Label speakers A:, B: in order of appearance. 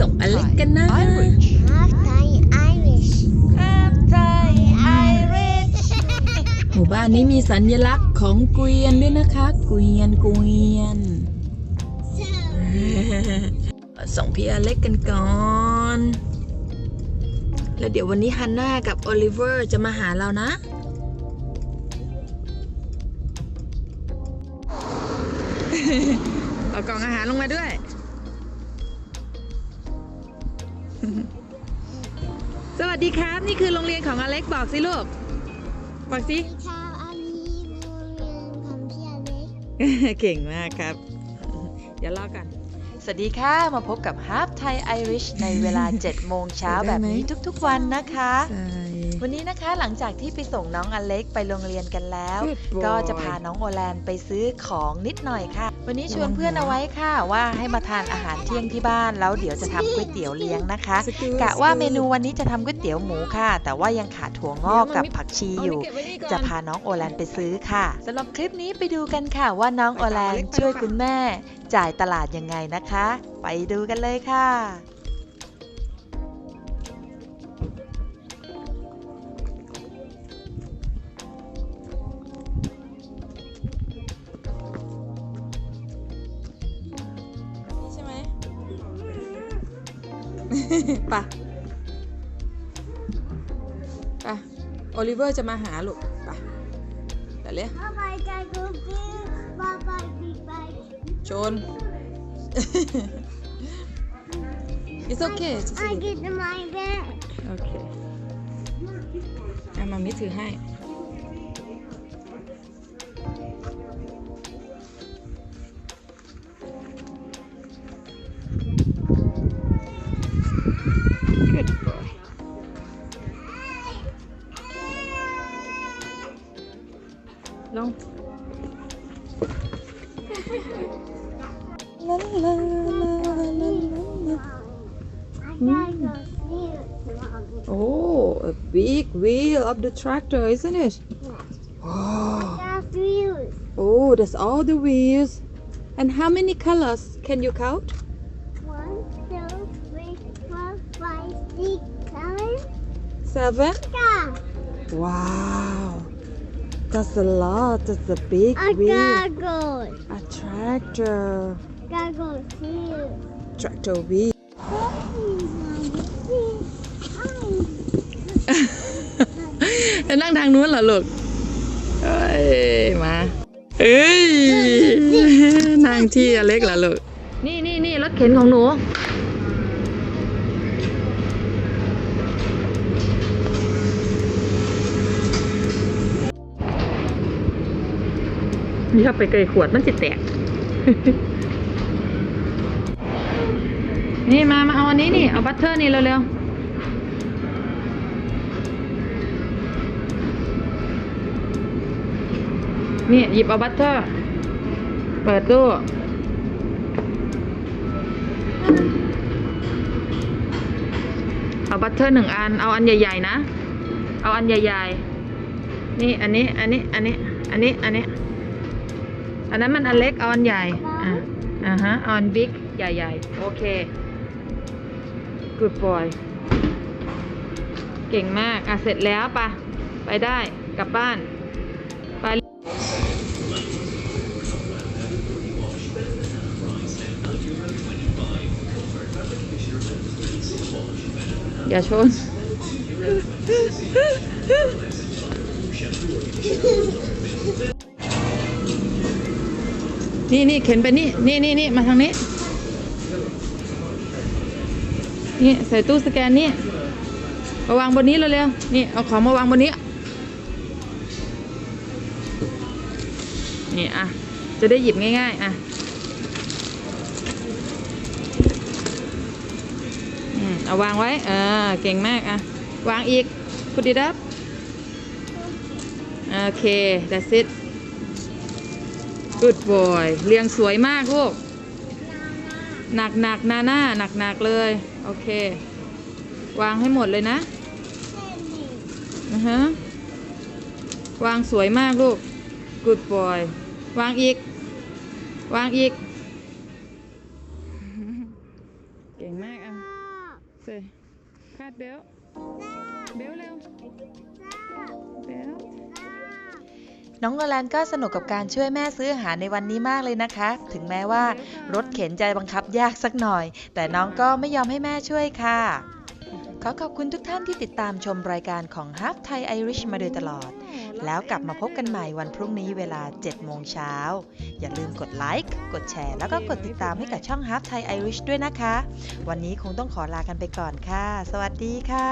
A: ส่งอเล็กกันนะ
B: Irish.
C: Half Thai Irish.
B: Half Thai Irish.
A: หมู่บ้านนี้มีสัญลักษณ์ของเกวียนด้วยนะคะ เกวียนเกวียน ส่งพี่อเล็กกันก่อน แล้วเดี๋ยววันนี้ฮันน่ากับโอลิเวอร์จะมาหาเรานะ เอากล่องอาหารลงมาด้วย สวัสดีครับ นี่คือโรงเรียนของอเล็กบอกสิลูก บอกสิ
C: ชาวอันนี้โรงเรียนของพี่อเล็ก
A: เก่งมากครับ เดี๋ยวรอกัน
B: สวัสดีค่ะ มาพบกับ Half Thai Irish ในเวลา 7 โมงเช้า
A: ได้ไหม
B: แบบนี้ทุกๆวันนะคะ
A: ใช่
B: วันนี้นะคะหลังจากที่ไปส่งน้องอเล็กไปโรงเรียนกันแล้ว
A: Good boy
B: ก็จะพาน้องโอแลนไปซื้อของนิดหน่อยค่ะ วันนี้ชวนเพื่อนเอาไว้ค่ะว่าให้มาทานอาหารเที่ยงที่บ้านแล้วเดี๋ยวจะทำก๋วยเตี๋ยวเลี้ยงนะคะ
A: สกิล
B: กะว่า
A: สกิล
B: เมนูวันนี้จะทำก๋วยเตี๋ยวหมูค่ะ แต่ว่ายังขาดถั่วงอกกับผักชีอยู่
A: เานี่เก็บไว้นี่ก่อน
B: จะพาน้องโอแลนไปซื้อค่ะสำหรับคลิปนี้ไปดูกันค่ะว่าน้องโอแลน
A: ไปตามอเล็กไป
B: ช่วย
A: ค่ะ
B: คุณแม่ จ่ายตลาดยังไงนะคะ ไปดูกันเลยค่ะ
A: ปะปะโอลิเวอร์จะมาหาลูกปะแต่เลย
C: บ๊ายบายใจกูพี่บ๊ายบายบิ๊กบาย
A: ชน It's okay it's
C: I
A: okay
C: get my bag
A: โอเคเอามามิถือให้
C: Gotta go see it tomorrow.
A: Oh, a big wheel of the tractor, isn't it? Oh, oh, that's all the wheels. And how many colors can you count?
C: Seven? Yeah.
A: Wow, that's a lot. That's a big
C: I
A: wheel.
C: gotta go.
A: A tractor.
C: Gotta go see it.
A: Tractor wheel. จะนั่งทางนู้นเหรอลูกเอ้ยมาเอ้ยนั่งที่อเล็กเหรอลูกนี่นี่นี่รถเข็นของหนู นี่ถ้าไปเกยขวดมันจะแตก นี่มา มาเอาอันนี้นี่ เอาบัตเตอร์นี่เร็วๆ นี่หยิบเอาบัตเตอร์ เปิดตู้เอาบัตเตอร์หนึ่งอัน เอาอันใหญ่ๆนะ เอาอันใหญ่ๆ นี่อันนี้ อันนี้ อันนี้ อันนี้ อันนี้ อันนั้นมันอันเล็กออนใหญ่ อะอ่าฮะออนบิ๊กใหญ่ๆ โอเค good boy เก่งมาก อะ เสร็จแล้วปะไปได้กลับบ้าน ไปอย่าชน นี่นี่เข็นไปนี่นี่นี่นี่มาทางนี้ นี่ใส่ตู้สแกนนี่มาวางบนนี้เร็วๆนี่เอาของมาวางบนนี้ นี่อะ จะได้หยิบง่ายๆ อะอืมเอาวางไว้ เออ เก่งมากอะ วางอีก put it up โอเค that's it good boy เรียงสวยมากลูก หนักหนักๆหน้าหน้าหนักหนักๆเลย โอเค วางให้หมดเลยนะอือฮะวางสวยมากลูก good boy วางอีก วางอีก เก่งมากอะเบลเบลเร็วเบล
B: น้องโนแลนก็สนุกกับการช่วยแม่ซื้ออาหารในวันนี้มากเลยนะคะ ถึงแม้ว่ารถเข็นใจบังคับยากสักหน่อย แต่น้องก็ไม่ยอมให้แม่ช่วยค่ะ ขอขอบคุณทุกท่านที่ติดตามชมรายการของ Half Thai Irish มาโดยตลอด แล้วกลับมาพบกันใหม่วันพรุ่งนี้เวลา 7 โมงเช้า อย่าลืมกดไลค์ กดแชร์ แล้วก็กดติดตามให้กับช่อง Half Thai Irish ด้วยนะคะ วันนี้คงต้องขอลากันไปก่อนค่ะ สวัสดีค่ะ